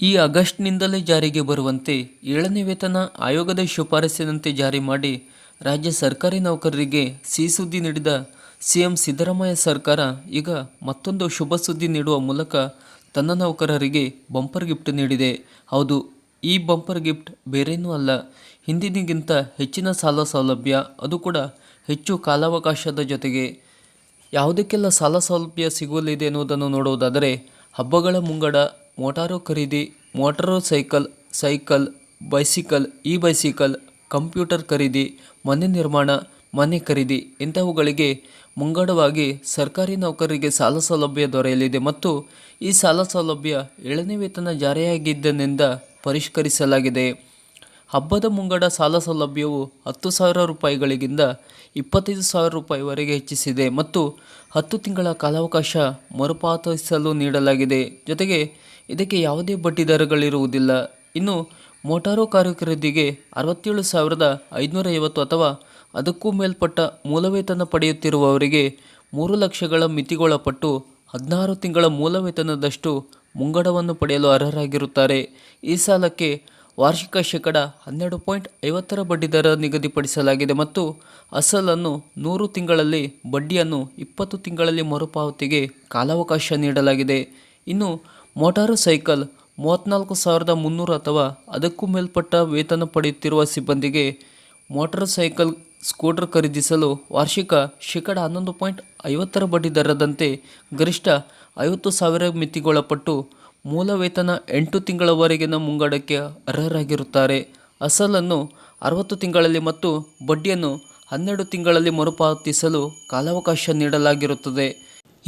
ಈ ಆಗಸ್ಟ್ನಿಂದಲೇ ಜಾರಿಗೆ ಬರುವಂತೆ ಏಳನೇ ವೇತನ ಆಯೋಗದ ಶಿಫಾರಸಿನಂತೆ ಜಾರಿ ಮಾಡಿ ರಾಜ್ಯ ಸರ್ಕಾರಿ ನೌಕರರಿಗೆ ಸಿಹಿ ಸುದ್ದಿ ನೀಡಿದ ಸಿಎಂ ಸಿದ್ದರಾಮಯ್ಯ ಸರ್ಕಾರ ಈಗ ಮತ್ತೊಂದು ಶುಭ ಸುದ್ದಿ ನೀಡುವ ಮೂಲಕ ತನ್ನ ನೌಕರರಿಗೆ ಬಂಪರ್ ಗಿಫ್ಟ್ ನೀಡಿದೆ. ಹೌದು, ಈ ಬಂಪರ್ ಗಿಫ್ಟ್ ಬೇರೇನೂ ಅಲ್ಲ. ಹಿಂದಿನಿಗಿಂತ ಹೆಚ್ಚಿನ ಸಾಲ ಸೌಲಭ್ಯ, ಅದು ಕೂಡ ಹೆಚ್ಚು ಕಾಲಾವಕಾಶದ ಜೊತೆಗೆ. ಯಾವುದಕ್ಕೆಲ್ಲ ಸಾಲ ಸೌಲಭ್ಯ ಸಿಗಲಿದೆ ಎನ್ನುವುದನ್ನು ನೋಡುವುದಾದರೆ, ಹಬ್ಬಗಳ ಮುಂಗಡ ಮೋಟಾರು ಖರೀದಿ, motor cycle cycle, bicycle e bicycle computer ಖರೀದಿ, ಮನೆ ನಿರ್ಮಾಣ, ಮನೆ ಖರೀದಿ ಇಂತಹವುಗಳಿಗೆ ಮುಂಗಡವಾಗಿ ಸರ್ಕಾರಿ ನೌಕರರಿಗೆ ಸಾಲ ಸೌಲಭ್ಯ ದೊರೆಯಲಿದೆ ಮತ್ತು ಈ ಸಾಲ ಸೌಲಭ್ಯ ಏಳನೇ ವೇತನ ಜಾರಿಯಾಗಿದ್ದನಿಂದ ಪರಿಷ್ಕರಿಸಲಾಗಿದೆ. ಹಬ್ಬದ ಮುಂಗಡ ಸಾಲ ಸೌಲಭ್ಯವು ಹತ್ತು ಸಾವಿರ ರೂಪಾಯಿಗಳಿಗಿಂತ ಇಪ್ಪತ್ತೈದು ಸಾವಿರ ರೂಪಾಯಿವರೆಗೆ ಹೆಚ್ಚಿಸಿದೆ ಮತ್ತು ಹತ್ತು ತಿಂಗಳ ಕಾಲಾವಕಾಶ ಮರುಪಾವತಿಸಲು ನೀಡಲಾಗಿದೆ. ಜೊತೆಗೆ ಇದಕ್ಕೆ ಯಾವುದೇ ಬಡ್ಡಿ ದರಗಳಿರುವುದಿಲ್ಲ ಇನ್ನು ಮೋಟಾರು ಕಾರು ಖರೀದಿಗೆ ಅರವತ್ತೇಳು ಸಾವಿರದ ಐದುನೂರ ಐವತ್ತು ಅಥವಾ ಅದಕ್ಕೂ ಮೇಲ್ಪಟ್ಟ ಮೂಲ ವೇತನ ಪಡೆಯುತ್ತಿರುವವರಿಗೆ ಮೂರು ಲಕ್ಷಗಳ ಮಿತಿಗೊಳಪಟ್ಟು ಹದಿನಾರು ತಿಂಗಳ ಮೂಲ ವೇತನದಷ್ಟು ಮುಂಗಡವನ್ನು ಪಡೆಯಲು ಅರ್ಹರಾಗಿರುತ್ತಾರೆ. ಈ ಸಾಲಕ್ಕೆ ವಾರ್ಷಿಕ ಶೇಕಡ ಹನ್ನೆರಡು ಪಾಯಿಂಟ್ ಐವತ್ತರ ಬಡ್ಡಿದರ ನಿಗದಿಪಡಿಸಲಾಗಿದೆ ಮತ್ತು ಅಸಲನ್ನು ನೂರು ತಿಂಗಳಲ್ಲಿ ಬಡ್ಡಿಯನ್ನು ಇಪ್ಪತ್ತು ತಿಂಗಳಲ್ಲಿ ಮರುಪಾವತಿಗೆ ಕಾಲಾವಕಾಶ ನೀಡಲಾಗಿದೆ. ಇನ್ನು ಮೋಟಾರು ಸೈಕಲ್ ಮೂವತ್ತ್ನಾಲ್ಕು ಸಾವಿರದ ಮುನ್ನೂರು ಅಥವಾ ಅದಕ್ಕೂ ಮೇಲ್ಪಟ್ಟ ವೇತನ ಪಡೆಯುತ್ತಿರುವ ಸಿಬ್ಬಂದಿಗೆ ಮೋಟಾರ್ ಸೈಕಲ್ ಸ್ಕೂಟರ್ ಖರೀದಿಸಲು ವಾರ್ಷಿಕ ಶೇಕಡ ಹನ್ನೊಂದು ಪಾಯಿಂಟ್ ಐವತ್ತರ ಬಡ್ಡಿ ದರದಂತೆ ಗರಿಷ್ಠ ಐವತ್ತು ಸಾವಿರ ಮಿತಿಗೊಳಪಟ್ಟು ಮೂಲ ವೇತನ ಎಂಟು ತಿಂಗಳವರೆಗಿನ ಮುಂಗಡಕ್ಕೆ ಅರ್ಹರಾಗಿರುತ್ತಾರೆ. ಅಸಲನ್ನು ಅರವತ್ತು ತಿಂಗಳಲ್ಲಿ ಮತ್ತು ಬಡ್ಡಿಯನ್ನು ಹನ್ನೆರಡು ತಿಂಗಳಲ್ಲಿ ಮರುಪಾವತಿಸಲು ಕಾಲಾವಕಾಶ ನೀಡಲಾಗಿರುತ್ತದೆ.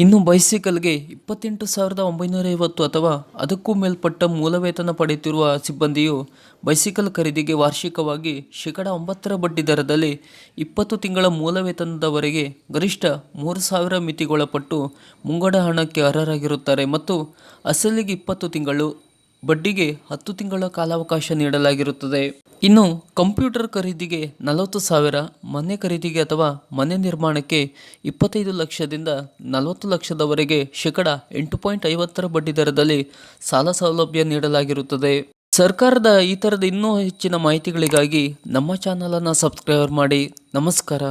ಇನ್ನು ಬೈಸಿಕಲ್ಗೆ ಇಪ್ಪತ್ತೆಂಟು ಸಾವಿರದ ಒಂಬೈನೂರ ಐವತ್ತು ಅಥವಾ ಅದಕ್ಕೂ ಮೇಲ್ಪಟ್ಟ ಮೂಲ ವೇತನ ಪಡೆಯುತ್ತಿರುವ ಸಿಬ್ಬಂದಿಯು ಬೈಸಿಕಲ್ ಖರೀದಿಗೆ ವಾರ್ಷಿಕವಾಗಿ ಶೇಕಡ ಒಂಬತ್ತರ ಬಡ್ಡಿ ದರದಲ್ಲಿ ಇಪ್ಪತ್ತು ತಿಂಗಳ ಮೂಲ ವೇತನದವರೆಗೆ ಗರಿಷ್ಠ ಮೂರು ಸಾವಿರ ಮಿತಿಗೊಳಪಟ್ಟು ಮುಂಗಡ ಹಣಕ್ಕೆ ಅರ್ಹರಾಗಿರುತ್ತಾರೆ ಮತ್ತು ಅಸಲಿಗೆ ಇಪ್ಪತ್ತು ತಿಂಗಳು ಬಡ್ಡಿಗೆ ಹತ್ತು ತಿಂಗಳ ಕಾಲಾವಕಾಶ ನೀಡಲಾಗಿರುತ್ತದೆ. ಇನ್ನು ಕಂಪ್ಯೂಟರ್ ಖರೀದಿಗೆ ನಲವತ್ತು ಸಾವಿರ, ಮನೆ ಖರೀದಿಗೆ ಅಥವಾ ಮನೆ ನಿರ್ಮಾಣಕ್ಕೆ ಇಪ್ಪತ್ತೈದು ಲಕ್ಷದಿಂದ ನಲವತ್ತು ಲಕ್ಷದವರೆಗೆ ಶೇಕಡ ಎಂಟು ಪಾಯಿಂಟ್ ಐವತ್ತರ ಬಡ್ಡಿ ದರದಲ್ಲಿ ಸಾಲ ಸೌಲಭ್ಯ ನೀಡಲಾಗಿರುತ್ತದೆ. ಸರ್ಕಾರದ ಈ ಥರದ ಇನ್ನೂ ಹೆಚ್ಚಿನ ಮಾಹಿತಿಗಳಿಗಾಗಿ ನಮ್ಮ ಚಾನಲನ್ನು ಸಬ್ಸ್ಕ್ರೈಬ್ ಮಾಡಿ. ನಮಸ್ಕಾರ.